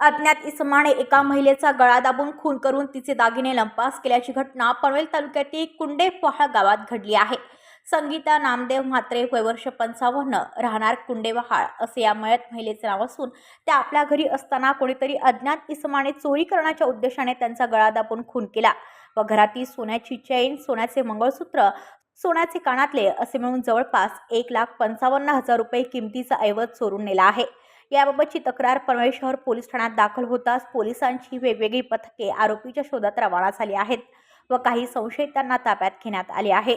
अज्ञात इसमाने एका महिलेचा गळा दाबून खून करून तिचे दागिने लंपास केल्याची घटना पनवेल तालुक्यातील कुंडेपहाळ गावात घडली आहे. संगीता नामदेव म्हात्रे वय वर्ष पंचावन्न राहणार कुंडेवहाळ असे या मयत महिलेचे नाव असून त्या आपल्या घरी असताना कोणीतरी अज्ञात इसमाने चोरी करण्याच्या उद्देशाने त्यांचा गळा दाबून खून केला व घरातील सोन्याची चैन सोन्याचे मंगळसूत्र सोन्याचे कानातले असे मिळून जवळपास एक लाख पंचावन्न हजार रुपये किमतीचा ऐवज चोरून नेला आहे. याबाबतची तक्रार पनवेल शहर पोलीस ठाण्यात दाखल होताच पोलिसांची वेगवेगळी पथके आरोपीच्या शोधात रवाना झाली आहेत व काही संशयितांना ताब्यात घेण्यात आले आहे.